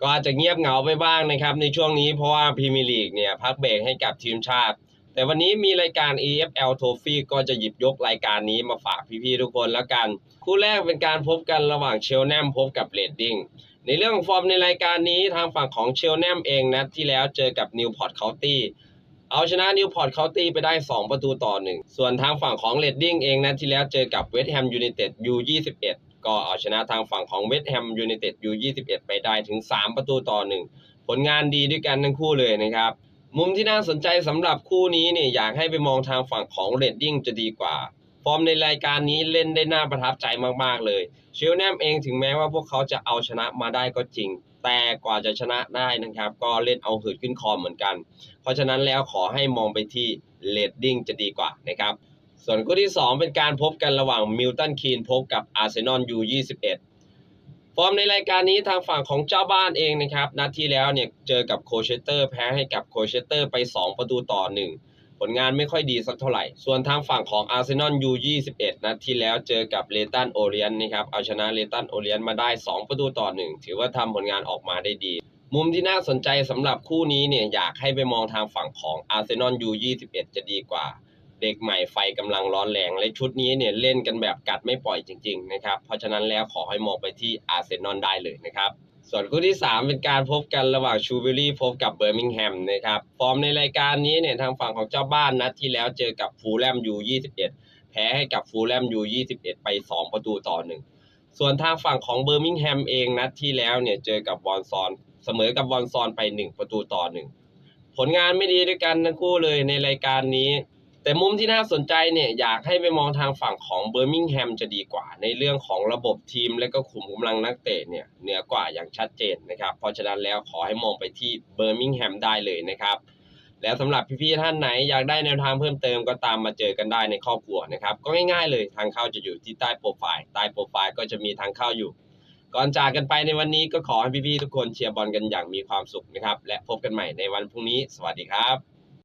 ก็อาจจะเงียบเหงาไปบ้างนะครับ ในช่วงนี้เพราะว่าพรีเมียร์ลีกเนี่ยพักเบรกให้กับทีมชาติ แต่วันนี้มีรายการ EFL Trophy ก็จะหยิบยกรายการนี้มาฝากพี่ๆทุกคนแล้วกัน คู่แรกเป็นการพบกันระหว่างเชลแนมพบกับเรดดิ้งในเรื่องฟอร์มในรายการนี้ทางฝั่งของเชลแนมเองนะที่แล้วเจอกับนิวพอร์ตเคานตี้เอาชนะนิวพอร์ตเคานตี้ไปได้ 2 ประตูต่อ 1 ส่วนทางฝั่งของเรดดิ้งเองนะที่แล้วเจอกับเวสต์แฮมยูไนเต็ดยู21 ก็เอาชนะทางฝั่งของเวสต์แฮมยูไนเต็ดยู21 ไปได้ถึง 3 ประตูต่อ 1 ผลงานดีด้วยกันทั้งคู่เลยนะครับ มุมที่น่าสนใจสำหรับคู่นี้เนี่ยอยากให้ไปมองทางฝั่งของเรดดิ้งจะดีกว่า ฟอร์มในรายการนี้เล่นได้น่าประทับใจมากๆเลย เชลแนมเองถึงแม้ว่าพวกเขาจะเอาชนะมาได้ก็จริง แต่กว่าจะชนะได้นะครับ ก็เล่นเอาหืดขึ้นคอเหมือนกัน เพราะฉะนั้นแล้วขอให้มองไปที่เรดดิ้งจะดีกว่านะครับ ส่วนคู่ที่ 2 เป็นการพบกันระหว่างมิลตันคีนพบกับอาร์เซนอลยู21ฟอร์มในรายการนี้ทางฝั่งของเจ้าบ้านเองนะครับ นัดที่แล้วเนี่ยเจอกับโคเชเตอร์แพ้ให้กับโคเชเตอร์ไป 2 ประตูต่อ 1 ผลงานไม่ค่อยดีสักเท่าไหร่ ส่วนทางฝั่งของอาร์เซนอลยู21นัดที่แล้วเจอกับเลตันโอเลียนนะครับเอาชนะเลตันโอเลียนมาได้ 2 ประตูต่อ 1 ถือว่าทำผลงานออกมาได้ดี มุมที่น่าสนใจสำหรับคู่นี้เนี่ยอยากให้ไปมองทางฝั่งของอาร์เซนอลยู21จะดีกว่า เด็กใหม่ไฟกำลังร้อนแรงและชุดนี้เนี่ยเล่นกันแบบกัดไม่ปล่อยจริงๆนะครับเพราะฉะนั้นแล้วขอให้มองไปที่อาร์เซนอลได้เลยนะครับส่วนคู่ที่ 3 เป็นการพบกันระหว่างชูเบอรี่พบกับเบอร์มิงแฮมนะครับฟอร์มในรายการนี้เนี่ยทางฝั่งของเจ้าบ้านนัดที่แล้วเจอกับฟูลแลมยู 21 แพ้ให้กับฟูลแลมยู 21 ไป 2 ประตูต่อ 1 ส่วนทางฝั่งของเบอร์มิงแฮมเองนัดที่แล้วเนี่ยเจอกับวอนซอนเสมอกับวอนซอนไป 1 ประตูต่อ 1 ผลงานไม่ดีด้วยกันทั้งคู่เลยในรายการนี้ แต่มุมที่น่าสนใจเนี่ยอยากให้ไปมองทางฝั่งของเบอร์มิงแฮมจะดีกว่า ในเรื่องของระบบทีม และก็ขุมกำลังนักเตะเนี่ยเหนือกว่าอย่างชัดเจนนะครับ เพราะฉะนั้นแล้วขอให้มองไปที่เบอร์มิงแฮมได้เลยนะครับ แล้วสำหรับพี่ๆท่านไหนอยากได้แนวทางเพิ่มเติมก็ตามมาเจอกันได้ในครอบครัวนะครับ ก็ง่ายๆเลยทางเข้าจะอยู่ที่ใต้โปรไฟล์ใต้โปรไฟล์ก็จะมีทางเข้าอยู่ ก่อนจากกันไปในวันนี้ก็ขอให้พี่ๆทุกคนเชียร์บอลกันอย่างมีความสุขนะครับและพบกันใหม่ในวันพรุ่งนี้ สวัสดีครับ